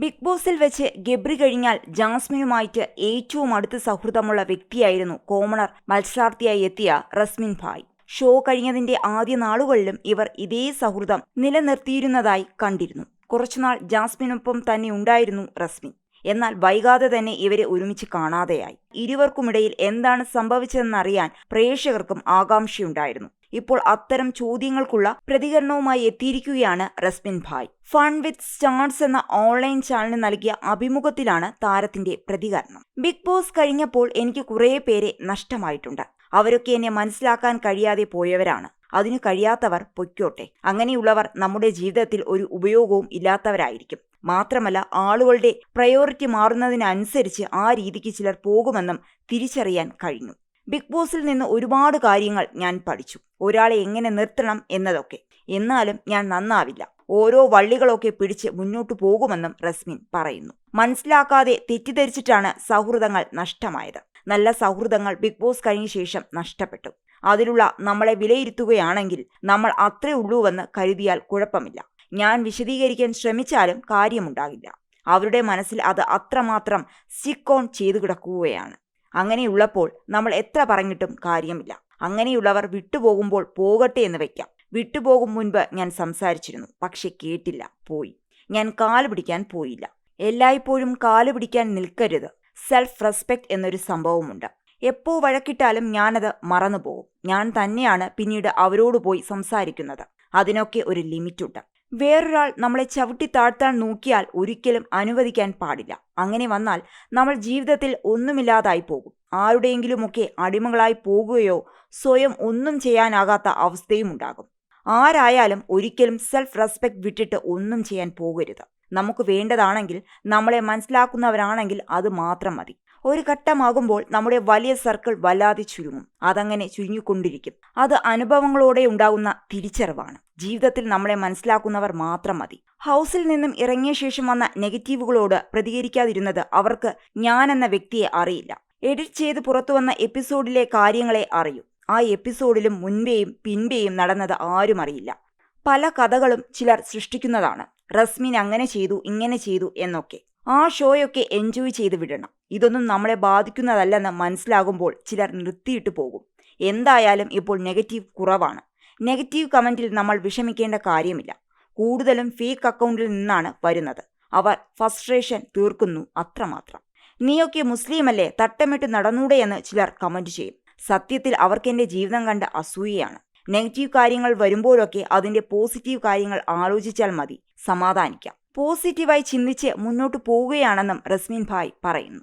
Big ബോസിൽ വെച്ച് ഗബ്രി കഴിഞ്ഞാൽ ജാസ്മിനുമായിട്ട് ഏറ്റവും അടുത്ത സൗഹൃദമുള്ള വ്യക്തിയായിരുന്നു കോമണർ മത്സരാർത്ഥിയായി എത്തിയ റസ്മിൻ ഭായ്. ഷോ കഴിഞ്ഞതിന്റെ ആദ്യ നാളുകളിലും ഇവർ ഇതേ സൗഹൃദം നിലനിർത്തിയിരുന്നതായി കണ്ടിരുന്നു. കുറച്ചുനാൾ ജാസ്മിനൊപ്പം തന്നെ ഉണ്ടായിരുന്നു റസ്മിൻ. എന്നാൽ വൈകാതെ തന്നെ ഇവരെ ഒരുമിച്ച് കാണാതെയായി. ഇരുവർക്കുമിടയിൽ എന്താണ് സംഭവിച്ചതെന്നറിയാൻ പ്രേക്ഷകർക്കും ആകാംക്ഷയുണ്ടായിരുന്നു. ഇപ്പോൾ അത്തരം ചോദ്യങ്ങൾക്കുള്ള പ്രതികരണവുമായി എത്തിയിരിക്കുകയാണ് Rasmin Bhai. Fun with stars എന്ന ഓൺലൈൻ ചാനലിന് നൽകിയ അഭിമുഖത്തിലാണ് താരത്തിന്റെ പ്രതികരണം. ബിഗ് ബോസ് കഴിഞ്ഞപ്പോൾ എനിക്ക് കുറേ പേരെ നഷ്ടമായിട്ടുണ്ട്. അവരൊക്കെ എന്നെ മനസ്സിലാക്കാൻ കഴിയാതെ പോയവരാണ്. അതിനു കഴിയാത്തവർ പൊയ്ക്കോട്ടെ. അങ്ങനെയുള്ളവർ നമ്മുടെ ജീവിതത്തിൽ ഒരു ഉപയോഗവും ഇല്ലാത്തവരായിരിക്കും. മാത്രമല്ല ആളുകളുടെ പ്രയോറിറ്റി മാറുന്നതിനനുസരിച്ച് ആ രീതിക്ക് ചിലർ പോകുമെന്നും തിരിച്ചറിയാൻ കഴിഞ്ഞു. ബിഗ് ബോസിൽ നിന്ന് ഒരുപാട് കാര്യങ്ങൾ ഞാൻ പഠിച്ചു. ഒരാളെ എങ്ങനെ നിർത്തണം എന്നതൊക്കെ. എന്നാലും ഞാൻ നന്നാവില്ല. ഓരോ വള്ളികളൊക്കെ പിടിച്ച് മുന്നോട്ടു പോകുമെന്നും റസ്മിൻ പറയുന്നു. മനസ്സിലാക്കാതെ തെറ്റിദ്ധരിച്ചിട്ടാണ് സൗഹൃദങ്ങൾ നഷ്ടമായത്. നല്ല സൗഹൃദങ്ങൾ ബിഗ് ബോസ് കഴിഞ്ഞ ശേഷം നഷ്ടപ്പെട്ടു. അതിലുള്ള നമ്മളെ വിലയിരുത്തുകയാണെങ്കിൽ നമ്മൾ അത്രേ ഉള്ളൂവെന്ന് കരുതിയാൽ കുഴപ്പമില്ല. ഞാൻ വിശദീകരിക്കാൻ ശ്രമിച്ചാലും കാര്യമുണ്ടാകില്ല. അവരുടെ മനസ്സിൽ അത് അത്രമാത്രം സ്റ്റിക്ക് ഓൺ ചെയ്തു കിടക്കുകയാണ്. അങ്ങനെയുള്ളപ്പോൾ നമ്മൾ എത്ര പറഞ്ഞിട്ടും കാര്യമില്ല. അങ്ങനെയുള്ളവർ വിട്ടുപോകുമ്പോൾ പോകട്ടെ എന്ന് വയ്ക്കാം വിട്ടുപോകും മുൻപ് ഞാൻ സംസാരിച്ചിരുന്നു പക്ഷെ കേട്ടില്ല പോയി. ഞാൻ കാൽ പിടിക്കാൻ പോയില്ല. എല്ലായ്പ്പോഴും കാൽ പിടിക്കാൻ നിൽക്കരുത്. സെൽഫ് റെസ്പെക്ട് എന്നൊരു സംഭവമുണ്ട്. എപ്പോ വഴക്കിട്ടാലും ഞാനത് മറന്നുപോകും. ഞാൻ തന്നെയാണ് പിന്നീട് അവരോട് പോയി സംസാരിക്കുന്നത്. അതിനൊക്കെ ഒരു ലിമിറ്റുണ്ട്. വേറൊരാൾ നമ്മളെ ചവിട്ടി താഴ്ത്താൻ നോക്കിയാൽ ഒരിക്കലും അനുവദിക്കാൻ പാടില്ല. അങ്ങനെ വന്നാൽ നമ്മൾ ജീവിതത്തിൽ ഒന്നുമില്ലാതായി പോകും. ആരുടെയെങ്കിലുമൊക്കെ അടിമകളായി പോകുകയോ സ്വയം ഒന്നും ചെയ്യാനാകാത്ത അവസ്ഥയും ഉണ്ടാകും. ആരായാലും ഒരിക്കലും സെൽഫ് റെസ്പെക്ട് വിട്ടിട്ട് ഒന്നും ചെയ്യാൻ പോകരുത്. നമുക്ക് വേണ്ടതാണെങ്കിൽ നമ്മളെ മനസ്സിലാക്കുന്നവരാണെങ്കിൽ അത് മാത്രം മതി. ഒരു ഘട്ടമാകുമ്പോൾ നമ്മുടെ വലിയ സർക്കിൾ വല്ലാതെ ചുരുങ്ങും. അതങ്ങനെ ചുരുങ്ങിക്കൊണ്ടിരിക്കും. അത് അനുഭവങ്ങളോടെ ഉണ്ടാകുന്ന തിരിച്ചറിവാണ്. ജീവിതത്തിൽ നമ്മളെ മനസ്സിലാക്കുന്നവർ മാത്രം മതി. ഹൗസിൽ നിന്നും ഇറങ്ങിയ ശേഷം വന്ന നെഗറ്റീവുകളോട് പ്രതികരിക്കാതിരുന്നത് അവർക്ക് ഞാൻ എന്ന വ്യക്തിയെ അറിയില്ല. എഡിറ്റ് ചെയ്ത് പുറത്തു വന്ന എപ്പിസോഡിലെ കാര്യങ്ങളെ അറിയൂ. ആ എപ്പിസോഡിലും മുൻപേയും പിൻപേയും നടന്നത് ആരും അറിയില്ല. പല കഥകളും ചിലർ സൃഷ്ടിക്കുന്നതാണ്. റസ്മിൻ അങ്ങനെ ചെയ്തു ഇങ്ങനെ ചെയ്തു എന്നൊക്കെ. ആ ഷോയൊക്കെ എൻജോയ് ചെയ്ത് വിടണം. ഇതൊന്നും നമ്മളെ ബാധിക്കുന്നതല്ലെന്ന് മനസ്സിലാകുമ്പോൾ ചിലർ നിർത്തിയിട്ട് പോകും. എന്തായാലും ഇപ്പോൾ നെഗറ്റീവ് കുറവാണ്. നെഗറ്റീവ് കമന്റിൽ നമ്മൾ വിഷമിക്കേണ്ട കാര്യമില്ല. കൂടുതലും ഫേക്ക് അക്കൗണ്ടിൽ നിന്നാണ് വരുന്നത്. അവർ ഫസ്ട്രേഷൻ തീർക്കുന്നു അത്രമാത്രം. നീയൊക്കെ മുസ്ലിമല്ലേ? തട്ടമിട്ട് നടന്നൂടെ എന്ന് ചിലർ കമന്റ് ചെയ്യും. സത്യത്തിൽ അവർക്കെന്റെ ജീവിതം കണ്ട അസൂയയാണ്. നെഗറ്റീവ് കാര്യങ്ങൾ വരുമ്പോഴൊക്കെ അതിന്റെ പോസിറ്റീവ് കാര്യങ്ങൾ ആലോചിച്ചാൽ മതി. സമാധാനിക്കാം. പോസിറ്റീവായി ചിന്തിച്ച് മുന്നോട്ട് പോവുകയാണെന്നും റസ്മിൻ ഭായ് പറയുന്നു